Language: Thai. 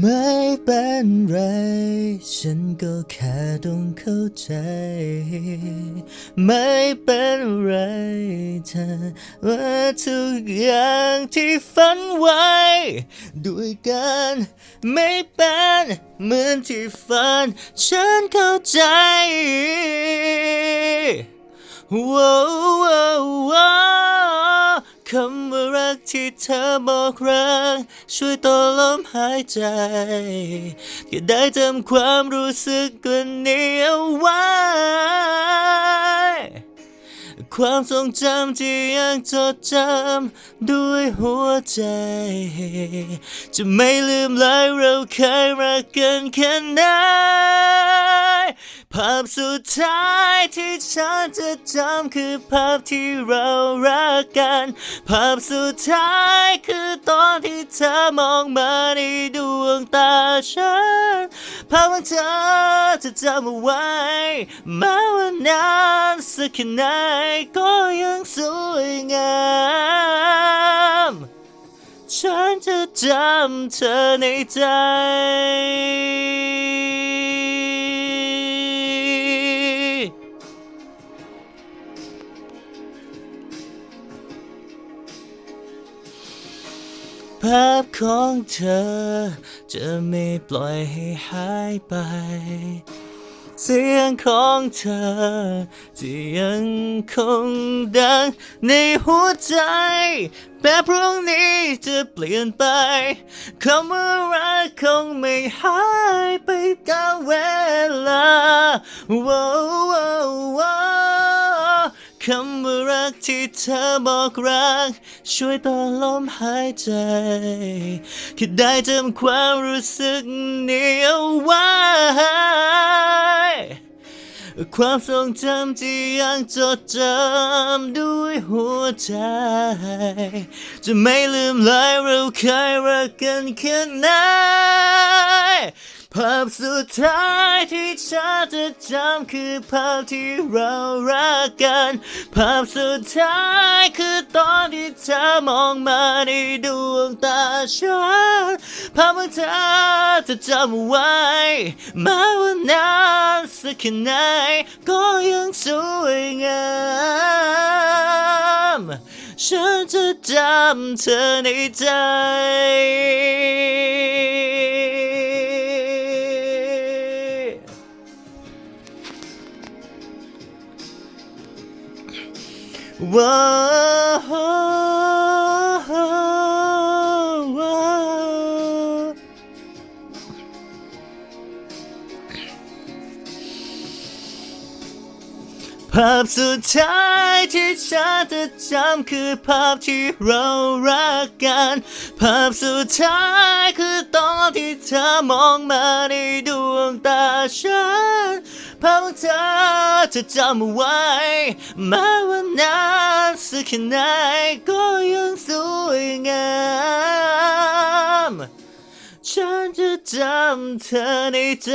ไม่เป็นไร ฉันก็แค่ต้องเข้าใจ ไม่เป็นไรเธอว่าทุกอย่างที่ฝันไว้ ด้วยกันไม่เป็นเหมือนที่ฝัน ฉันเข้าใจว้าว กที่เธอบอกรัก ช่วยต่อลมหายใจก็ได้จำความรู้สึกกว่านี้เอาไว้ ความทรงจำที่ยังจดจำด้วยหัวใจ จะไม่ลืมเลยเราเคยรักกันแค่ไหน ภาพสุดท้ายที่ฉันจะจำคือภาพที่เรารักกัน ภาพสุดท้ายคือตอนที่เธอมองมาในดวงตาฉัน ภาพของเธอจะจำเอาไว้แม้ว่านานสักแค่ไหนก็ยังสวยงามฉันจะจำเธอในใจ ภาพของเธอ จะไม่ปล่อยให้หายไป เสียงของเธอ ที่ยังคงดังในหัวใจแม้พรุ่งนี้จะเปลี่ยนไปคำว่ารักคงไม่หายไปกับเวลา ว้าว คำว่ารักที่เธอบอกรัก ช่วยต่อลมหายใจแค่ได้จำความรู้สึกนี้เอาไว้ความทรงจำที่ยังจดจำด้วยหัวใจ จะไม่ลืมเลยเราเคยรักกันแค่ไหน ภาพสุดท้ายที่ฉันจะจำคือภาพที่เรารักกัน ภาพสุดท้ายคือตอนที่เธอมองมาในดวงตาฉันภาพของเธอจะจำไว้แม้ว่านานสักแค่ไหนก็ยังสวยงามฉันจะจำเธอในใจ ว้าวภาพสุดท้ายที่ฉันจะจำคือภาพที่เรารักกัน ภาพสุดท้ายคือตอนที่เธอมองมาในดวงตาฉัน ภาพของเธอจะจำเอาไว้แม้ว่านานสักแค่ไหนก็ยังสวยงามฉันจะจำเธอในใจ